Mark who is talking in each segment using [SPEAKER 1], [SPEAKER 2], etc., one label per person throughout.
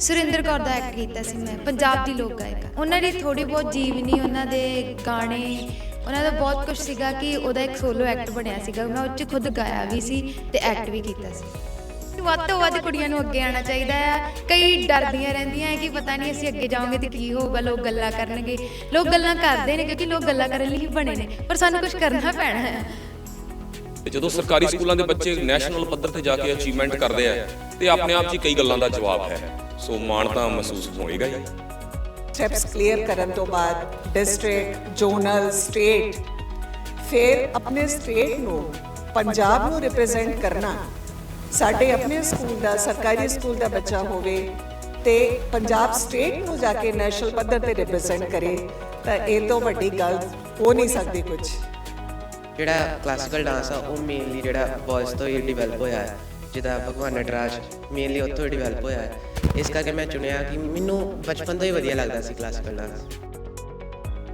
[SPEAKER 1] ਸੁਰਿੰਦਰ ਕੌਰ ਦਾ act ਕੀਤਾ ਸੀ ਮੈਂ, ਪੰਜਾਬ ਦੀ ਲੋਕ ਗਾਇਕਾ। ਉਹਨਾਂ ਦੀ ਥੋੜੀ ਬਹੁਤ ਜੀਵਨੀ ਉਹਨਾਂ ਦੇ ਗਾਣੇ, ਉਹਨਾਂ ਦਾ ਬਹੁਤ ਕੁਝ ਸੀਗਾ ਕਿ ਉਹਦਾ ਇੱਕ ਸੋਲੋ ਐਕਟ ਬਣਿਆ ਸੀਗਾ। ਮੈਂ ਉਹ 'ਚ ਖੁਦ ਗਾਇਆ ਵੀ ਸੀ ਤੇ ਐਕਟ ਵੀ ਕੀਤਾ ਸੀ। ਵੱਧ ਤੋਂ ਵੱਧ ਕੁੜੀਆਂ ਨੂੰ ਅੱਗੇ ਆਉਣਾ ਚਾਹੀਦਾ ਆ। ਕਈ ਡਰਦੀਆਂ ਰਹਿੰਦੀਆਂ ਹੈ ਕਿ ਪਤਾ ਨਹੀਂ ਅਸੀਂ ਅੱਗੇ ਜਾਵਾਂਗੇ ਤੇ ਕੀ ਹੋਊਗਾ, ਲੋਕ ਗੱਲਾਂ ਕਰਨਗੇ। ਲੋਕ ਗੱਲਾਂ ਕਰਦੇ ਨੇ ਕਿਉਂਕਿ ਲੋਕ ਗੱਲਾਂ ਕਰਨ ਲਈ ਹੀ ਬਣੇ ਨੇ, ਪਰ ਸਾਨੂੰ ਕੁਝ ਕਰਨਾ ਪੈਣਾ ਹੈ
[SPEAKER 2] ਤੇ ਜਦੋਂ ਸਰਕਾਰੀ ਸਕੂਲਾਂ ਦੇ ਬੱਚੇ ਨੈਸ਼ਨਲ ਪੱਧਰ ਤੇ ਜਾ ਕੇ ਅਚੀਵਮੈਂਟ ਕਰਦੇ ਆ, ਤੇ ਆਪਣੇ ਆਪ 'ਚ ਕਈ ਗੱਲਾਂ ਦਾ ਜਵਾਬ ਹੈ। ਸੋ ਮਾਣ ਤਾਂ ਮਹਿਸੂਸ ਹੋਏਗਾ ਹੀ।
[SPEAKER 3] ਸਟੈਪਸ ਕਲੀਅਰ ਕਰਨ ਤੋਂ ਬਾਅਦ ਡਿਸਟ੍ਰਿਕਟ ਜ਼ੋਨਲ ਸਟੇਟ ਫਿਰ ਆਪਣੇ ਸਟੇਟ ਨੂੰ ਪੰਜਾਬ ਨੂੰ ਰਿਪਰੈਜ਼ੈਂਟ ਕਰਨਾ। ਸਾਡੇ ਆਪਣੇ ਸਕੂਲ ਦਾ ਸਰਕਾਰੀ ਸਕੂਲ ਦਾ ਬੱਚਾ ਹੋਵੇ ਤੇ ਪੰਜਾਬ ਸਟੇਟ ਨੂੰ ਜਾ ਕੇ ਨੈਸ਼ਨਲ ਪੱਧਰ ਤੇ ਰਿਪਰੈਜ਼ੈਂਟ ਕਰੇ ਤਾਂ ਇਹ ਤੋਂ ਵੱਡੀ ਗੱਲ ਹੋ ਨਹੀਂ ਸਕਦੀ ਕੁਝ
[SPEAKER 4] ਜਿਹੜਾ ਕਲਾਸੀਕਲ ਡਾਂਸ ਆ ਉਹ ਮੇਨਲੀ ਜਿਹੜਾ ਬॉयਜ਼ ਤੋਂ ਹੀ ਡਿਵੈਲਪ ਹੋਇਆ ਹੈ। ਜਿਹਦਾ ਭਗਵਾਨ ਨਟਰਾਜ ਮੇਨਲੀ ਉੱਥੋਂ ਹੀ ਡਿਵੈਲਪ ਹੋਇਆ ਹੈ। ਇਸ ਕਰਕੇ ਮੈਂ ਚੁਣਿਆ ਕਿ ਮੈਨੂੰ ਬਚਪਨ ਤੋਂ ਹੀ ਵਧੀਆ ਲੱਗਦਾ ਸੀ ਕਲਾਸੀਕਲ ਡਾਂਸ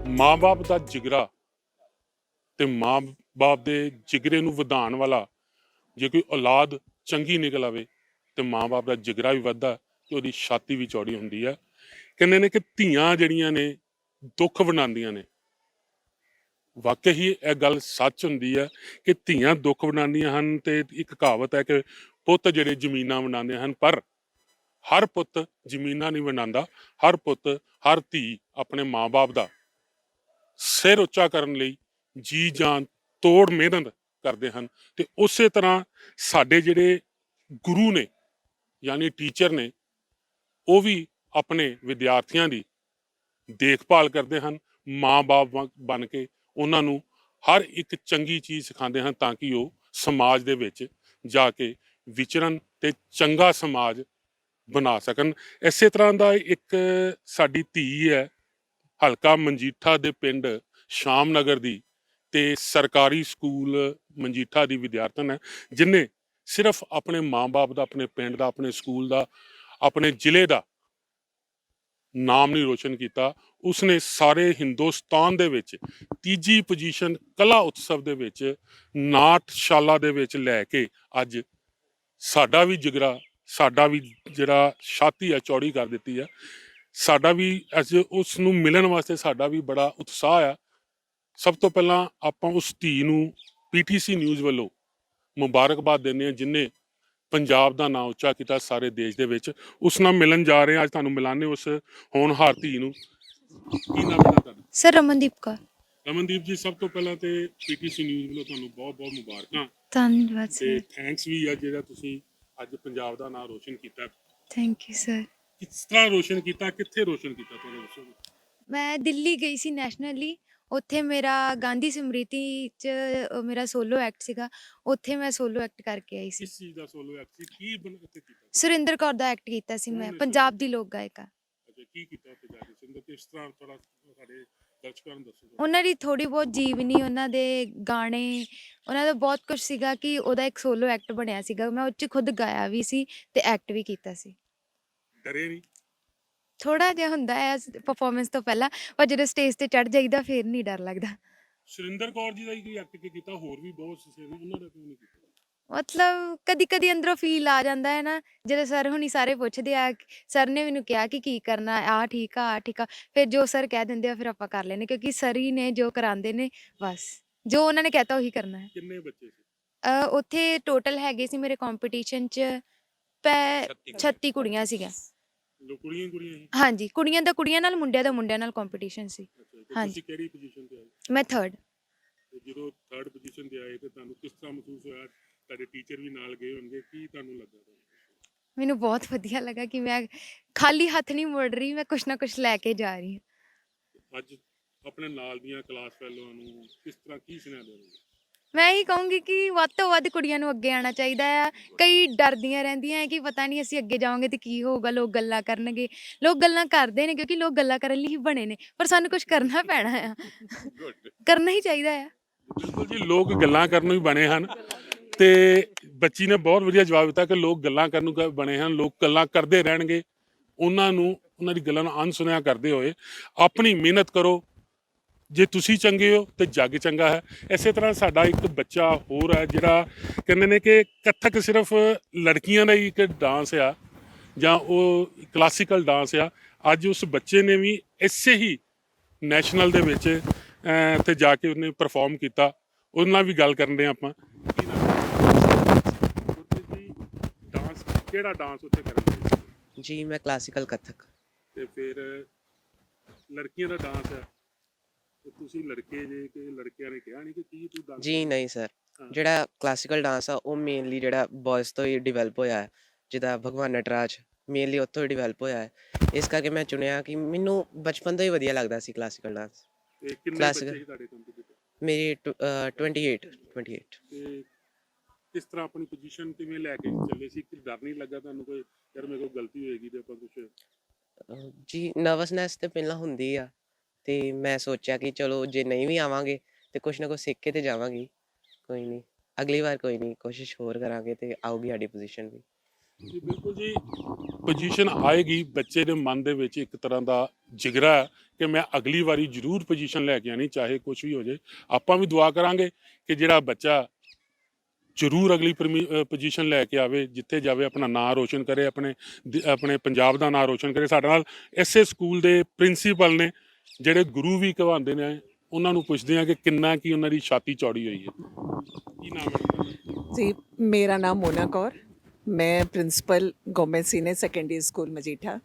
[SPEAKER 5] ਮਾਂ-ਬਾਪ ਦਾ ਜਿਗਰਾ ਤੇ ਮਾਂ-ਬਾਪ ਦੇ ਜਿਗਰੇ ਨੂੰ ਵਧਾਉਣ ਵਾਲਾ ਜੇ ਕੋਈ ਔਲਾਦ ਚੰਗੀ ਨਿਕਲ ਆਵੇ ਤੇ ਮਾਂ-ਬਾਪ ਦਾ ਜਿਗਰਾ ਵੀ ਵੱਧਦਾ ਤੇ ਉਹਦੀ ਛਾਤੀ ਵੀ ਚੌੜੀ ਹੁੰਦੀ ਹੈ। ਕਹਿੰਦੇ ਨੇ ਕਿ ਧੀਆਂ ਜਿਹੜੀਆਂ ਨੇ ਦੁੱਖ ਬਣਾਉਂਦੀਆਂ ਨੇ। ਵਾਕਈ ਹੀ ਇਹ ਗੱਲ ਸੱਚ ਹੁੰਦੀ ਹੈ ਕਿ ਧੀਆਂ ਦੁੱਖ ਬਣਾਉਂਦੀਆਂ ਹਨ ਤੇ ਇੱਕ ਕਹਾਵਤ ਹੈ ਕਿ ਪੁੱਤ ਜਿਹੜੇ ਜ਼ਮੀਨਾਂ ਬਣਾਉਂਦੇ ਹਨ, ਪਰ ਹਰ ਪੁੱਤ ਜ਼ਮੀਨਾਂ ਨਹੀਂ ਵੰਡਾਉਂਦਾ ਹਰ ਪੁੱਤ, ਹਰ ਧੀ ਆਪਣੇ ਮਾਂ-ਬਾਪ ਦਾ ਸਿਰ ਉੱਚਾ ਕਰਨ ਲਈ ਜੀ ਜਾਨ ਤੋੜ ਮਿਹਨਤ ਕਰਦੇ ਹਨ ਤੇ ਉਸੇ ਤਰ੍ਹਾਂ ਸਾਡੇ ਜਿਹੜੇ ਗੁਰੂ ਨੇ, ਯਾਨੀ ਟੀਚਰ ਨੇ, ਉਹ ਵੀ ਆਪਣੇ ਵਿਦਿਆਰਥੀਆਂ ਦੀ ਦੇਖਭਾਲ ਕਰਦੇ ਹਨ, ਮਾਂ-ਬਾਪ ਬਣ ਕੇ ਉਹਨਾਂ ਨੂੰ ਹਰ ਇੱਕ ਚੰਗੀ ਚੀਜ਼ ਸਿਖਾਉਂਦੇ ਹਨ ਤਾਂ ਕਿ ਉਹ ਸਮਾਜ ਦੇ ਵਿੱਚ ਜਾ ਕੇ ਵਿਚਰਨ ਤੇ ਚੰਗਾ ਸਮਾਜ ਬਣਾ ਸਕਣ। ਇਸੇ ਤਰ੍ਹਾਂ ਦਾ ਇੱਕ ਸਾਡੀ ਧੀ ਹੈ, ਹਲਕਾ ਮਨਜੀਠਾ ਦੇ ਪਿੰਡ ਸ਼ਾਮਨਗਰ ਦੀ ਤੇ ਸਰਕਾਰੀ ਸਕੂਲ ਮਨਜੀਠਾ ਦੀ ਵਿਦਿਆਰਥਣ ਹੈ, ਜਿਨੇ ਸਿਰਫ ਆਪਣੇ ਮਾਂ-ਬਾਪ ਦਾ, ਆਪਣੇ ਪਿੰਡ ਦਾ, ਆਪਣੇ ਸਕੂਲ ਦਾ, ਆਪਣੇ ਜ਼ਿਲ੍ਹੇ ਦਾ ਨਾਮ ਨਹੀਂ ਰੋਸ਼ਨ ਕੀਤਾ। ਉਸਨੇ ਸਾਰੇ ਹਿੰਦੁਸਤਾਨ ਦੇ ਵਿੱਚ ਤੀਜੀ ਪੋਜੀਸ਼ਨ ਕਲਾ ਉਤਸਵ ਦੇ ਵਿੱਚ ਨਾਟਸ਼ਾਲਾ ਦੇ ਵਿੱਚ ਲੈ ਕੇ ਅੱਜ ਸਾਡਾ ਵੀ ਜਿਗਰਾ, ਸਾਡਾ ਵੀ ਜਿਹੜਾ ਛਾਤੀ ਆ ਚੌੜੀ ਕਰ ਦਿੱਤੀ ਆ ਸਾਡਾ ਵੀ ਅੱਜ ਉਸ ਨੂੰ ਮਿਲਣ ਵਾਸਤੇ ਸਾਡਾ ਵੀ ਬੜਾ ਉਤਸ਼ਾਹ ਆ ਸਭ ਤੋਂ ਪਹਿਲਾਂ ਆਪਾਂ ਉਸ ਧੀ ਨੂੰ ਪੀਟੀਸੀ ਨਿਊਜ਼ ਵੱਲੋਂ ਮੁਬਾਰਕਬਾਦ ਦਿੰਦੇ ਹਾਂ, ਜਿਨੇ ਪੰਜਾਬ ਦਾ ਨਾਮ ਉੱਚਾ ਕੀਤਾ ਸਾਰੇ ਦੇਸ਼ ਦੇ ਵਿੱਚ। ਉਸ ਨਾਲ ਮਿਲਣ ਜਾ ਰਹੇ ਹਾਂ, ਅੱਜ ਤੁਹਾਨੂੰ ਮਿਲਾਨੇ ਉਸ ਹੋਣਹਾਰ ਧੀ ਨੂੰ। ਕੀ ਨਾਮ ਹੈ ਤੁਹਾਡਾ?
[SPEAKER 1] ਸਰ, ਰਮਨਦੀਪ ਕੌਰ।
[SPEAKER 5] ਰਮਨਦੀਪ ਜੀ ਸਭ ਤੋਂ ਪਹਿਲਾਂ ਤੇ ਪੀਟੀਸੀ ਨਿਊਜ਼ ਵੱਲੋਂ ਤੁਹਾਨੂੰ ਬਹੁਤ-ਬਹੁਤ ਮੁਬਾਰਕਾਂ।
[SPEAKER 1] ਧੰਨਵਾਦ
[SPEAKER 5] ਤੇ
[SPEAKER 1] ਸਰ।
[SPEAKER 5] ਥੈਂਕਸ ਵੀ ਆ ਜਿਹੜਾ ਤੁਸੀਂ ਅੱਜ ਪੰਜਾਬ ਦਾ ਨਾਮ ਰੋਸ਼ਨ ਕੀਤਾ।
[SPEAKER 1] ਥੈਂਕ ਯੂ ਸਰ
[SPEAKER 5] ਕਿਸ ਤਰ੍ਹਾਂ ਰੋਸ਼ਨ ਕੀਤਾ ਕਿੱਥੇ ਰੋਸ਼ਨ ਕੀਤਾ ਤੁਹਾਨੂੰ ਦੱਸੋ?
[SPEAKER 1] ਮੈਂ ਦਿੱਲੀ ਗਈ ਸੀ ਨੈਸ਼ਨਲੀ। ਉੱਥੇ ਮੇਰਾ ਗਾਂਧੀ ਸਮ੍ਰਿਤੀ ਚ ਅ, ਮੇਰਾ ਸੋਲੋ ਐਕਟ ਸੀਗਾ। ਉੱਥੇ ਮੈਂ ਸੋਲੋ ਐਕਟ ਕਰਕੇ ਆਈ ਸੀ।
[SPEAKER 5] ਕਿਸ ਚੀਜ਼ ਦਾ ਸੋਲੋ ਐਕਟ ਸੀ? ਕੀ ਬਣ ਉੱਥੇ ਕੀਤਾ
[SPEAKER 1] ਸੁਰਿੰਦਰ ਕੌਰ ਦਾ ਐਕਟ ਕੀਤਾ ਸੀ ਮੈਂ ਪੰਜਾਬ ਦੀ ਲੋਕ ਗਾਇਕਾ।
[SPEAKER 5] ਅੱਛਾ ਕੀ ਕੀਤਾ ਉੱਥੇ ਜਾ ਕੇ? ਸਿੰਦਰ ਕਿਸ ਤਰ੍ਹਾਂ ਥੋੜਾ ਸਾਡੇ ਦਰਸ਼ਕਾਂ ਨੂੰ ਦੱਸੋ
[SPEAKER 1] ਉਹਨਾਂ ਦੀ ਥੋੜੀ ਬਹੁਤ ਜੀਵਨੀ ਉਹਨਾਂ ਦੇ ਗਾਣੇ ਉਹਨਾਂ ਦਾ ਬਹੁਤ ਕੁਝ ਸੀਗਾ ਕਿ ਉਹਦਾ ਇੱਕ ਸੋਲੋ ਐਕਟ ਬਣਿਆ ਸੀਗਾ। ਮੈਂ ਉਹ 'ਚ ਖੁਦ ਗਾਇਆ ਵੀ ਸੀ ਤੇ ਐਕਟ ਵੀ ਕੀਤਾ ਸੀ।
[SPEAKER 5] ਡਰੇ ਨਹੀਂ
[SPEAKER 1] ਥੋੜਾ ਜਿਹਾ ਹੁੰਦਾ ਹੈ ਪਰਫਾਰਮੈਂਸ ਤੋਂ ਪਹਿਲਾਂ ਪਰ ਜਦੋਂ ਸਟੇਜ ਤੇ ਚੜ ਜਾਈਦਾ ਫਿਰ ਨਹੀਂ ਡਰ ਲੱਗਦਾ।
[SPEAKER 5] ਸੁਰਿੰਦਰ ਕੌਰ ਜੀ ਦਾ ਹੀ ਕੋਈ ਐਕਟ ਕੀਤਾ? ਹੋਰ ਵੀ ਬਹੁਤ ਸੀ ਉਹਨਾਂ ਦਾ ਕਿਉਂ ਨਹੀਂ ਕੀਤਾ?
[SPEAKER 1] ਮਤਲਬ ਕਦੀ ਕਦੀ ਅੰਦਰੋਂ ਫੀਲ ਆ ਜਾਂਦਾ ਹੈ ਨਾ ਜਦੋਂ ਸਰ ਹੁਣੀ ਸਾਰੇ ਪੁੱਛਦੇ ਆ ਸਰ ਨੇ ਮੈਨੂੰ ਕਿਹਾ ਕਿ ਕੀ ਕਰਨਾ ਆ ਠੀਕ ਆ ਆ ਠੀਕ ਆ ਫਿਰ ਜੋ ਸਰ ਕਹਿ ਦਿੰਦੇ ਆ ਫਿਰ ਆਪਾਂ ਕਰ ਲੈਨੇ ਕਿਉਂਕਿ ਸਰ ਹੀ ਨੇ ਜੋ ਕਰਾਉਂਦੇ ਨੇ ਬਸ। ਜੋ ਉਹਨਾਂ ਨੇ ਕਹਿਤਾ ਉਹੀ ਕਰਨਾ ਹੈ।
[SPEAKER 5] ਕਿੰਨੇ ਬੱਚੇ ਸੀ?
[SPEAKER 1] ਅ, ਉੱਥੇ ਟੋਟਲ ਹੈਗੇ ਸੀ ਮੇਰੇ ਕੰਪੀਟੀਸ਼ਨ ਚ ਪੈ 36 ਕੁੜੀਆਂ। ਸੀਗੀਆਂ।
[SPEAKER 5] ਲੋ ਕੁੜੀਆਂ ਹੀ ਕੁੜੀਆਂ ਸੀ
[SPEAKER 1] ਹਾਂਜੀ ਕੁੜੀਆਂ ਦਾ ਕੁੜੀਆਂ ਨਾਲ ਮੁੰਡਿਆਂ ਦਾ ਮੁੰਡਿਆਂ ਨਾਲ ਕੰਪੀਟੀਸ਼ਨ ਸੀ।
[SPEAKER 5] ਅੱਛਾ ਤੇ
[SPEAKER 1] ਹਾਂਜੀ।
[SPEAKER 5] ਤੁਸੀਂ ਕਿਹੜੀ ਪੋਜੀਸ਼ਨ ਤੇ ਆਏ?
[SPEAKER 1] ਮੈਂ ਥਰਡ
[SPEAKER 5] ਤੇ ਜਦੋਂ ਥਰਡ ਪੋਜੀਸ਼ਨ ਤੇ ਆਏ ਤੇ ਤੁਹਾਨੂੰ ਕਿਸ ਤਰ੍ਹਾਂ ਮਹਿਸੂਸ ਹੋਇਆ? ਤੁਹਾਡੇ ਟੀਚਰ ਵੀ ਨਾਲ ਗਏ ਹੋਣਗੇ ਕੀ ਤੁਹਾਨੂੰ ਲੱਗਾ?
[SPEAKER 1] ਮੈਨੂੰ ਬਹੁਤ ਵਧੀਆ ਲੱਗਾ ਕਿ ਮੈਂ ਖਾਲੀ ਹੱਥ ਨਹੀਂ ਮੁੜ ਰਹੀ ਮੈਂ ਕੁਛ ਨਾ ਕੁਛ ਲੈ ਕੇ ਜਾ ਰਹੀ ਹਾਂ।
[SPEAKER 5] ਅੱਜ ਆਪਣੇ ਨਾਲ ਦੀਆਂ ਕਲਾਸ ਫੈਲੋਆਂ ਨੂੰ ਕਿਸ ਤਰ੍ਹਾਂ ਕੀ ਸੁਣਾ ਦੇਣਗੇ
[SPEAKER 1] ਮੈਂ ਇਹੀ ਕਹੂੰਗੀ ਕਿ ਵੱਧ ਤੋਂ ਵੱਧ ਕੁੜੀਆਂ ਨੂੰ ਅੱਗੇ ਆਉਣਾ ਚਾਹੀਦਾ ਆ ਕਈ ਡਰਦੀਆਂ ਰਹਿੰਦੀਆਂ ਹੈ ਕਿ ਪਤਾ ਨਹੀਂ ਅਸੀਂ ਅੱਗੇ ਜਾਵਾਂਗੇ ਤੇ ਕੀ ਹੋਊਗਾ ਲੋਕ ਗੱਲਾਂ ਕਰਨਗੇ। ਲੋਕ ਗੱਲਾਂ ਕਰਦੇ ਨੇ ਕਿਉਂਕਿ ਲੋਕ ਗੱਲਾਂ ਕਰਨ ਲਈ ਹੀ ਬਣੇ ਨੇ ਪਰ ਸਾਨੂੰ ਕੁਝ ਕਰਨਾ ਪੈਣਾ ਆ। ਕਰਨਾ ਹੀ ਚਾਹੀਦਾ ਆ।
[SPEAKER 5] ਬਿਲਕੁਲ ਜੀ ਲੋਕ ਗੱਲਾਂ ਕਰਨ ਨੂੰ ਹੀ ਬਣੇ ਹਨ। ਤੇ ਬੱਚੀ ਨੇ ਬਹੁਤ ਵਧੀਆ ਜਵਾਬ ਦਿੱਤਾ ਕਿ ਲੋਕ ਗੱਲਾਂ ਕਰਨ ਨੂੰ ਬਣੇ ਹਨ ਲੋਕ ਗੱਲਾਂ ਕਰਦੇ ਰਹਿਣਗੇ। ਉਹਨਾਂ ਨੂੰ ਉਹਨਾਂ ਦੀ ਗੱਲਾਂ ਨੂੰ ਅਣਸੁਣਿਆ ਕਰਦੇ ਹੋਏ ਆਪਣੀ ਮਿਹਨਤ ਕਰੋ। ਜੇ ਤੁਸੀਂ ਚੰਗੇ ਹੋ ਤੇ ਜੱਗ ਚੰਗਾ ਹੈ। ਇਸੇ ਤਰ੍ਹਾਂ ਸਾਡਾ ਇੱਕ ਬੱਚਾ ਹੋਰ ਹੈ ਜਿਹੜਾ ਕਹਿੰਦੇ ਨੇ ਕਿ ਕੱਥਕ ਸਿਰਫ ਲੜਕੀਆਂ ਦਾ ਹੀ ਇੱਕ ਡਾਂਸ ਆ ਜਾਂ ਉਹ ਕਲਾਸੀਕਲ ਡਾਂਸ ਆ। ਅੱਜ ਉਸ ਬੱਚੇ ਨੇ ਵੀ ਇਸੇ ਹੀ ਨੈਸ਼ਨਲ ਦੇ ਵਿੱਚ ਅਹ, ਤੇ ਜਾ ਕੇ ਉਹਨੇ ਪਰਫਾਰਮ ਕੀਤਾ। ਉਹਦੇ ਨਾਲ ਵੀ ਗੱਲ ਕਰਨ ਦੇ ਆਪਾਂ ਕੀ ਨਾਮ ਹੈ? ਉੱਥੇ ਜੀ ਡਾਂਸ ਕਿਹੜਾ ਡਾਂਸ ਉੱਥੇ ਕਰਨ ਦੇ
[SPEAKER 4] ਜੀ ਮੈਂ ਕਲਾਸੀਕਲ ਕਥਕ।
[SPEAKER 5] ਤੇ ਫਿਰ ਲੜਕੀਆਂ ਦਾ ਡਾਂਸ ਹੈ। ਤੇ ਤੁਸੀਂ ਲੜਕੇ ਜੇ ਕਿ ਲੜਕਿਆਂ ਨੇ ਕਿਹਾ ਨਹੀਂ ਕਿ ਕੀ ਤੂੰ ਡਾਂਸ
[SPEAKER 4] ਜੀ ਨਹੀਂ ਸਰ
[SPEAKER 5] ਹਾਂ।
[SPEAKER 4] ਜਿਹੜਾ ਕਲਾਸੀਕਲ ਡਾਂਸ ਆ ਉਹ ਮੇਨਲੀ ਜਿਹੜਾ ਬॉयਜ਼ ਤੋਂ ਹੀ ਡਿਵੈਲਪ ਹੋਇਆ ਹੈ। ਜਿਹਦਾ ਭਗਵਾਨ ਨਟਰਾਜ ਮੇਨਲੀ ਉੱਥੋਂ ਹੀ ਡਿਵੈਲਪ ਹੋਇਆ ਹੈ। ਇਸ ਕਰਕੇ ਮੈਂ ਚੁਣਿਆ ਕਿ ਮੈਨੂੰ ਬਚਪਨ ਤੋਂ ਹੀ ਵਧੀਆ ਲੱਗਦਾ ਸੀ ਕਲਾਸੀਕਲ ਡਾਂਸ
[SPEAKER 5] ਤੇ ਕਿੰਨੇ
[SPEAKER 4] Classical।
[SPEAKER 5] ਬੱਚੇ ਸੀ ਤੁਹਾਡੇ ਕੰਪੀਟੀਟਰ
[SPEAKER 4] ਮੇਰੀ ਟਵ- ਅਹ 28 28
[SPEAKER 5] ਤੇ ਕਿਸ ਤਰ੍ਹਾਂ ਆਪਣੀ ਪੋਜੀਸ਼ਨ ਕਿਵੇਂ ਲੈ ਕੇ ਚੱਲੇ ਸੀ? ਕਿ ਡਰ ਨਹੀਂ ਲੱਗਾ ਤੁਹਾਨੂੰ ਕੋਈ? ਯਾਰ ਮੇਰੇ ਕੋਲ ਗਲਤੀ ਹੋਏਗੀ ਤੇ ਆਪਾਂ ਕੁਝ
[SPEAKER 4] ਅਹ ਜੀ ਨਰਵਸਨੈਸ ਤੇ ਪਹਿਲਾਂ ਹੁੰਦੀ ਆ ਤੇ ਮੈਂ ਸੋਚਿਆ ਕਿ ਚਲੋ ਜੇ ਨਹੀਂ ਵੀ ਆਵਾਂਗੇ ਤੇ ਕੁਛ ਨਾ ਕੁਛ ਸਿੱਖ ਕੇ ਤੇ ਜਾਵਾਂਗੇ। ਕੋਈ ਨਹੀਂ ਅਗਲੀ ਵਾਰ ਕੋਈ ਨਹੀਂ ਕੋਸ਼ਿਸ਼ ਹੋਰ ਕਰਾਂਗੇ ਤੇ ਆਊਗੀ ਸਾਡੀ ਪੋਜੀਸ਼ਨ ਵੀ।
[SPEAKER 5] ਜੀ ਬਿਲਕੁਲ ਜੀ। ਪੋਜੀਸ਼ਨ ਆਏਗੀ ਬੱਚੇ ਦੇ ਮਨ ਦੇ ਵਿੱਚ ਇੱਕ ਤਰ੍ਹਾਂ ਦਾ ਜਿਗਰਾ ਹੈ ਕਿ ਮੈਂ ਅਗਲੀ ਵਾਰੀ ਜ਼ਰੂਰ ਪੋਜੀਸ਼ਨ ਲੈ ਕੇ ਆਣੀ ਚਾਹੇ ਕੁਝ ਵੀ ਹੋ ਜਾਏ। ਆਪਾਂ ਵੀ ਦੁਆ ਕਰਾਂਗੇ ਕਿ ਜਿਹੜਾ ਬੱਚਾ ਜ਼ਰੂਰ ਅਗਲੀ ਪੋਜੀਸ਼ਨ ਲੈ ਕੇ ਆਵੇ ਜਿੱਥੇ ਜਾਵੇ ਆਪਣਾ ਨਾਂ ਰੋਸ਼ਨ ਕਰੇ ਆਪਣੇ ਆਪਣੇ ਪੰਜਾਬ ਦਾ ਨਾਂ ਰੋਸ਼ਨ ਕਰੇ। ਸਾਡੇ ਨਾਲ ਇਸੇ ਸਕੂਲ ਦੇ ਪ੍ਰਿੰਸੀਪਲ ਨੇ ਜਿਹੜੇ ਗੁਰੂ ਵੀ ਕਹਾਉਂਦੇ ਨੇ ਉਹਨਾਂ ਨੂੰ ਪੁੱਛਦੇ ਆ ਕਿ ਕਿੰਨਾ ਕੀ ਉਹਨਾਂ ਦੀ ਛਾਤੀ ਚੌੜੀ ਹੋਈ ਹੈ। ਕੀ ਨਾਮ ਹੈ?
[SPEAKER 3] ਜੀ ਮੇਰਾ ਨਾਮ ਮੋਨਾ ਕੌਰ ਮੈਂ principal government senior secondary school Majitha.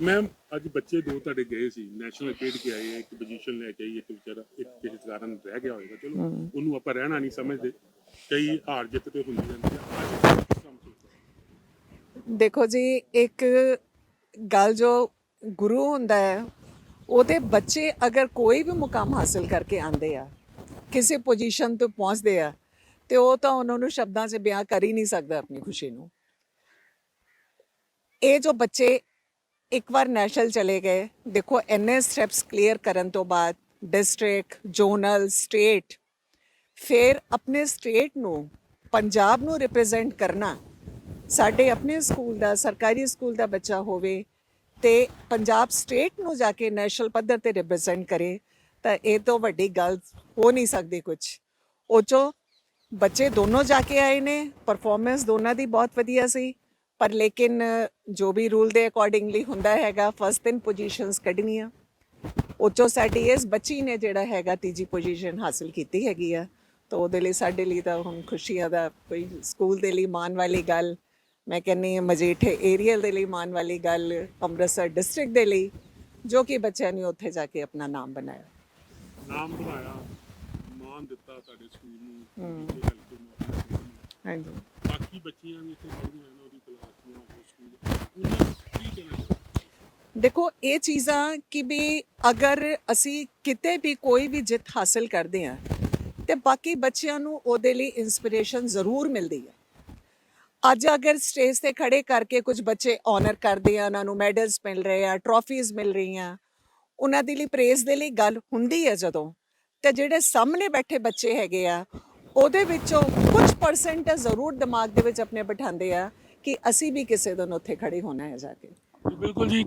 [SPEAKER 5] Ma'am ਅੱਜ ਬੱਚੇ ਦੋ ਤੁਹਾਡੇ ਗਏ ਸੀ ਨੈਸ਼ਨਲ ਖੇਡ ਕੇ ਆਏ ਇੱਕ ਪੋਜੀਸ਼ਨ ਲੈ ਕੇ ਆਈ ਇੱਕ ਵਿਚਾਰਾ ਇੱਕ ਕਿਸੇ ਕਾਰਨ ਰਹਿ ਗਿਆ ਹੋਵੇਗਾ ਚਲੋ ਉਹਨੂੰ ਆਪਾਂ ਰਹਿਣਾ ਨਹੀਂ ਸਮਝਦੇ। ਕਈ ਹਾਰ ਜਿੱਤ ਤੇ ਹੁੰਦੀ ਜਾਂਦੀ ਆ ਅੱਜ ਕਿਸ ਤਰ੍ਹਾਂ ਮਹਿਸੂਸ ਹੋਇਆ?
[SPEAKER 3] ਦੇਖੋ ਜੀ, ਇੱਕ ਗੱਲ ਜੋ ਗੁਰੂ ਹੁੰਦਾ ਹੈ, ਉਹਦੇ ਬੱਚੇ ਅਗਰ ਕੋਈ ਵੀ ਮੁਕਾਮ ਹਾਸਲ ਕਰਕੇ ਆਂਦੇ ਆ, ਕਿਸੇ ਪੋਜੀਸ਼ਨ ਤੇ ਪਹੁੰਚਦੇ ਆ, ਤੇ ਉਹ ਤਾਂ ਉਹਨਾਂ ਨੂੰ ਸ਼ਬਦਾਂ 'ਚ ਬਿਆਨ ਕਰ ਹੀ ਨਹੀਂ ਸਕਦਾ ਆਪਣੀ ਖੁਸ਼ੀ ਨੂੰ ਇਹ ਜੋ ਬੱਚੇ ਇੱਕ ਵਾਰ ਨੈਸ਼ਨਲ ਚਲੇ ਗਏ, ਦੇਖੋ ਇੰਨੇ ਸਟੈਪਸ ਕਲੀਅਰ ਕਰਨ ਤੋਂ ਬਾਅਦ ਡਿਸਟ੍ਰਿਕਟ ਜ਼ੋਨਲ ਸਟੇਟ ਫਿਰ ਆਪਣੇ ਸਟੇਟ ਨੂੰ, ਪੰਜਾਬ ਨੂੰ ਰਿਪਰੈਜ਼ੈਂਟ ਕਰਨਾ। ਸਾਡੇ ਆਪਣੇ ਸਕੂਲ ਦਾ, ਸਰਕਾਰੀ ਸਕੂਲ ਦਾ ਬੱਚਾ ਹੋਵੇ ਤੇ ਪੰਜਾਬ ਸਟੇਟ ਨੂੰ ਜਾ ਕੇ ਨੈਸ਼ਨਲ ਪੱਧਰ ਤੇ ਰਿਪਰੈਜ਼ੈਂਟ ਕਰੇ, ਤਾਂ ਇਹ ਤੋਂ ਵੱਡੀ ਗੱਲ ਹੋ ਨਹੀਂ ਸਕਦੀ ਕੁਝ ਉਹ 'ਚੋਂ ਬੱਚੇ ਦੋਨੋਂ ਜਾ ਕੇ ਆਏ ਨੇ ਪਰਫਾਰਮੈਂਸ ਦੋਨਾਂ ਦੀ ਬਹੁਤ ਵਧੀਆ ਸੀ, ਪਰ ਲੇਕਿਨ ਜੋ ਵੀ ਰੂਲ ਦੇ ਅਕੋਰਡਿੰਗਲੀ ਹੁੰਦਾ ਹੈਗਾ ਫਸਟ ਤਿੰਨ ਪੋਜੀਸ਼ਨਸ ਕੱਢਣੀਆਂ। ਉਹ 'ਚੋਂ ਸਾਡੀ ਇਸ ਬੱਚੀ ਨੇ ਜਿਹੜਾ ਹੈਗਾ ਤੀਜੀ ਪੋਜੀਸ਼ਨ ਹਾਸਲ ਕੀਤੀ ਹੈਗੀ ਆ। ਤਾਂ ਉਹਦੇ ਲਈ ਸਾਡੇ ਲਈ ਤਾਂ ਹੁਣ ਖੁਸ਼ੀਆਂ ਦਾ ਕੋਈ ਸਕੂਲ ਦੇ ਲਈ ਮਾਣ ਵਾਲੀ ਗੱਲ ਮੈਂ ਕਹਿੰਨੀ ਹਾਂ ਮਜੀਠੇ ਏਰੀਅਲ ਦੇ ਲਈ ਮਾਣ ਵਾਲੀ ਗੱਲ ਅੰਮ੍ਰਿਤਸਰ ਡਿਸਟ੍ਰਿਕਟ ਦੇ ਲਈ ਜੋ ਕਿ ਬੱਚਿਆਂ ਨੇ ਉੱਥੇ ਜਾ ਕੇ ਆਪਣਾ ਨਾਮ ਬਣਾਇਆ
[SPEAKER 5] ਨਾਮ ਬਣਾਇਆ ਮਾਨ ਦਿੱਤਾ ਤੁਹਾਡੇ ਸਕੂਲ ਨੂੰ ਨੂੰ ਸਕੂਲ ਨੂੰ।
[SPEAKER 3] ਹਾਂਜੀ
[SPEAKER 5] ਬਾਕੀ ਬੱਚੀਆਂ ਵੀ ਇੱਥੇ ਪੜ੍ਹਦੀਆਂ ਹਨ ਉਹਦੀ ਕਲਾਸ ਸਕੂਲ ਉਹਨਾਂ ਨੂੰ ਕੀ ਕਹਿਣਾ ਚਾਹੁੰਦੇ?
[SPEAKER 3] ਦੇਖੋ ਇਹ ਚੀਜ਼ਾਂ ਕਿ ਵੀ ਅਗਰ ਅਸੀਂ ਕਿਤੇ ਵੀ ਕੋਈ ਵੀ ਜਿੱਤ ਹਾਸਲ ਕਰਦੇ ਹਾਂ ਤੇ ਬਾਕੀ ਬੱਚਿਆਂ ਨੂੰ ਉਹਦੇ ਲਈ ਇਨਸਪੀਰੇਸ਼ਨ ਜ਼ਰੂਰ ਮਿਲਦੀ ਹੈ। ਅੱਜ ਅਗਰ ਸਟੇਜ ਤੇ ਖੜੇ ਕਰਕੇ ਕੁਝ ਬੱਚੇ ਆਨਰ ਕਰਦੇ ਆ, ਉਹਨਾਂ ਨੂੰ ਮੈਡਲਸ ਮਿਲ ਰਹੇ ਆ ਟਰੋਫੀਜ਼ ਮਿਲ ਰਹੀਆਂ, ਉਹਨਾਂ ਦੇ ਲਈ ਪ੍ਰੇਜ਼ ਦੇ ਲਈ ਗੱਲ ਹੁੰਦੀ ਹੈ ਜਦੋਂ। ਤੇ ਜਿਹੜੇ ਸਾਹਮਣੇ ਬੈਠੇ ਬੱਚੇ ਹੈਗੇ ਆ, ਉਹਦੇ ਵਿੱਚੋਂ ਕੁਝ ਪਰਸੈਂਟ ਜ਼ਰੂਰ ਦਿਮਾਗ ਦੇ ਵਿੱਚ ਆਪਣੇ ਬਿਠਾਉਂਦੇ ਆ ਕਿ ਅਸੀਂ ਵੀ ਕਿਸੇ ਦਿਨ ਉੱਥੇ ਖੜੇ ਹੋਣਾ ਹੈ ਜਾ ਕੇ।
[SPEAKER 5] ਬਿਲਕੁਲ ਜੀ,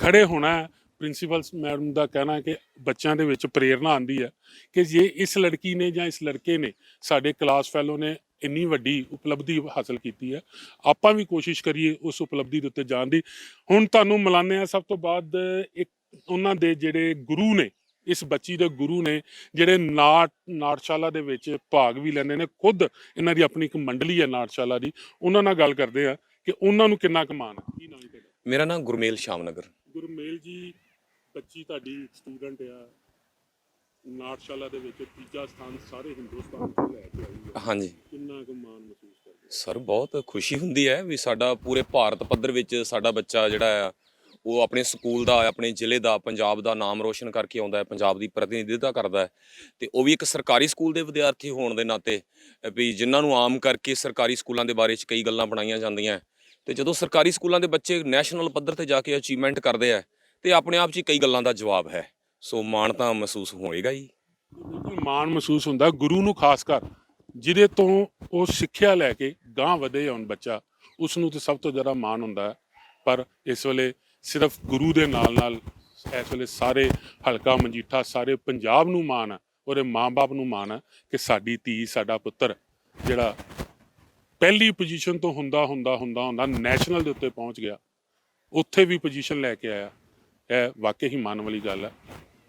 [SPEAKER 5] ਖੜੇ ਹੋਣਾ ਪ੍ਰਿੰਸੀਪਲ ਮੈਡਮ ਦਾ ਕਹਿਣਾ ਹੈ ਕਿ ਬੱਚਿਆਂ ਦੇ ਵਿੱਚ ਪ੍ਰੇਰਣਾ ਆਂਦੀ ਹੈ ਕਿ ਜੇ ਇਸ ਲੜਕੀ ਨੇ ਜਾਂ ਇਸ ਲੜਕੇ ਨੇ ਸਾਡੇ ਕਲਾਸ ਫੈਲੋ ਨੇ ਇੰਨੀ ਵੱਡੀ ਉਪਲਬਧੀ ਹਾਸਲ ਕੀਤੀ ਹੈ ਆਪਾਂ ਵੀ ਕੋਸ਼ਿਸ਼ ਕਰੀਏ ਉਸ ਉਪਲਬਧੀ ਦੇ ਉੱਤੇ ਜਾਣ ਦੀ। ਹੁਣ ਤੁਹਾਨੂੰ ਮਿਲਾਨੇ ਆ ਸਭ ਤੋਂ ਬਾਅਦ ਇੱਕ ਉਹਨਾਂ ਦੇ ਜਿਹੜੇ ਗੁਰੂ ਨੇ ਇਸ ਬੱਚੀ ਦੇ ਗੁਰੂ ਨੇ ਜਿਹੜੇ ਨਾਟ ਨਾਟਸ਼ਾਲਾ ਦੇ ਵਿੱਚ ਭਾਗ ਵੀ ਲੈਂਦੇ ਨੇ ਖੁਦ ਇਹਨਾਂ ਦੀ ਆਪਣੀ ਇੱਕ ਮੰਡਲੀ ਹੈ ਨਾਟਸ਼ਾਲਾ ਦੀ। ਉਹਨਾਂ ਨਾਲ ਗੱਲ ਕਰਦੇ ਆ ਕਿ ਉਹਨਾਂ ਨੂੰ ਕਿੰਨਾ ਕਮਾਨ ਕੀ ਨਾਮ ਹੈ ਤੁਹਾਡਾ?
[SPEAKER 2] ਮੇਰਾ ਨਾਮ ਗੁਰਮੇਲ ਸ਼ਾਮਨਗਰ।
[SPEAKER 5] ਗੁਰਮੇਲ ਜੀ ਬੱਚੀ ਤੁਹਾਡੀ ਸਟੂਡੈਂਟ ਆ ਨਾਟਸ਼ਾਲਾ ਦੇ ਵਿੱਚ ਤੀਜਾ ਸਥਾਨ ਸਾਰੇ ਹਿੰਦੁਸਤਾਨ ਤੋਂ ਲੈ ਕੇ ਆਈ ਹੈ
[SPEAKER 2] ਹਾਂਜੀ।
[SPEAKER 5] ਕਿੰਨਾ ਕੁ ਮਾਣ ਮਹਿਸੂਸ ਕਰਦੇ
[SPEAKER 2] ਸਰ ਬਹੁਤ ਖੁਸ਼ੀ ਹੁੰਦੀ ਹੈ ਵੀ ਸਾਡਾ ਪੂਰੇ ਭਾਰਤ ਪੱਧਰ ਵਿੱਚ ਸਾਡਾ ਬੱਚਾ ਜਿਹੜਾ ਆ ਉਹ ਆਪਣੇ ਸਕੂਲ ਦਾ ਆਪਣੇ ਜ਼ਿਲ੍ਹੇ ਦਾ ਪੰਜਾਬ ਦਾ ਨਾਮ ਰੋਸ਼ਨ ਕਰਕੇ ਆਉਂਦਾ ਹੈ ਪੰਜਾਬ ਦੀ ਪ੍ਰਤੀਨਿਧਤਾ ਕਰਦਾ ਹੈ। ਤੇ ਉਹ ਵੀ ਇੱਕ ਸਰਕਾਰੀ ਸਕੂਲ ਦੇ ਵਿਦਿਆਰਥੀ ਹੋਣ ਦੇ ਨਾਤੇ ਵੀ ਜਿਨ੍ਹਾਂ ਨੂੰ ਆਮ ਕਰਕੇ ਸਰਕਾਰੀ ਸਕੂਲਾਂ ਦੇ ਬਾਰੇ 'ਚ ਕਈ ਗੱਲਾਂ ਬਣਾਈਆਂ ਜਾਂਦੀਆਂ ਤੇ ਜਦੋਂ ਸਰਕਾਰੀ ਸਕੂਲਾਂ ਦੇ ਬੱਚੇ ਨੈਸ਼ਨਲ ਪੱਧਰ ਤੇ ਜਾ ਕੇ ਅਚੀਵਮੈਂਟ ਕਰਦੇ ਆ ਤੇ ਆਪਣੇ ਆਪ 'ਚ ਕਈ ਗੱਲਾਂ ਦਾ ਜਵਾਬ ਹੈ। ਸੋ ਮਾਣ ਤਾਂ ਮਹਿਸੂਸ ਹੋਏਗਾ ਹੀ।
[SPEAKER 5] ਬਿਲਕੁਲ ਮਾਣ ਮਹਿਸੂਸ ਹੁੰਦਾ। ਗੁਰੂ ਨੂੰ ਖਾਸ ਕਰ ਜਿਹਦੇ ਤੋਂ ਉਹ ਸਿੱਖਿਆ ਲੈ ਕੇ ਗਾਂ ਵਧੇ ਹੁਣ ਬੱਚਾ ਉਸ ਨੂੰ ਤੇ ਸਭ ਤੋਂ ਜ਼ਿਆਦਾ ਮਾਣ ਹੁੰਦਾ ਹੈ। ਪਰ ਇਸ ਵੇਲੇ ਸਿਰਫ ਗੁਰੂ ਦੇ ਨਾਲ ਨਾਲ ਇਸ ਵੇਲੇ ਸਾਰੇ ਹਲਕਾ ਮਜੀਠਾ ਸਾਰੇ ਪੰਜਾਬ ਨੂੰ ਮਾਣ ਹੈ ਉਹਦੇ ਮਾਂ-ਬਾਪ ਨੂੰ ਮਾਣ ਹੈ ਕਿ ਸਾਡੀ ਧੀ, ਸਾਡਾ ਪੁੱਤਰ ਜਿਹੜਾ ਪਹਿਲੀ ਪੋਜੀਸ਼ਨ ਤੋਂ ਹੁੰਦਾ ਹੁੰਦਾ ਹੁੰਦਾ ਹੁੰਦਾ ਨੈਸ਼ਨਲ ਦੇ ਉੱਤੇ ਪਹੁੰਚ ਗਿਆ, ਉੱਥੇ ਵੀ ਪੋਜੀਸ਼ਨ ਲੈ ਕੇ ਆਇਆ। ਇਹ ਵਾਕਈ ਹੀ ਮਾਣ ਵਾਲੀ ਗੱਲ ਹੈ।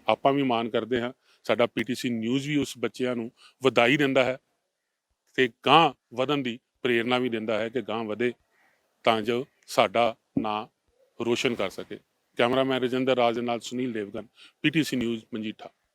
[SPEAKER 5] ਆਪਾਂ ਵੀ ਮਾਣ ਕਰਦੇ ਹਾਂ। ਸਾਡਾ ਪੀਟੀਸੀ ਨਿਊਜ਼ ਵੀ ਉਸ ਬੱਚਿਆਂ ਨੂੰ ਵਧਾਈ ਦਿੰਦਾ ਹੈ ਤੇ ਗਾਂ ਵਧਣ ਦੀ ਪ੍ਰੇਰਣਾ ਵੀ ਦਿੰਦਾ ਹੈ ਕਿ ਗਾਂ ਵਧੇ ਤਾਂ ਜੋ ਸਾਡਾ ਨਾਂ ਰੋਸ਼ਨ ਕਰ ਸਕੇ। ਕੈਮਰਾਮੈਨ ਰਜਿੰਦਰ ਰਾਜ ਦੇ ਨਾਲ ਸੁਨੀਲ ਦੇਵਗਨ, ਪੀਟੀਸੀ ਨਿਊਜ਼, ਮਨਜੀਠਾ।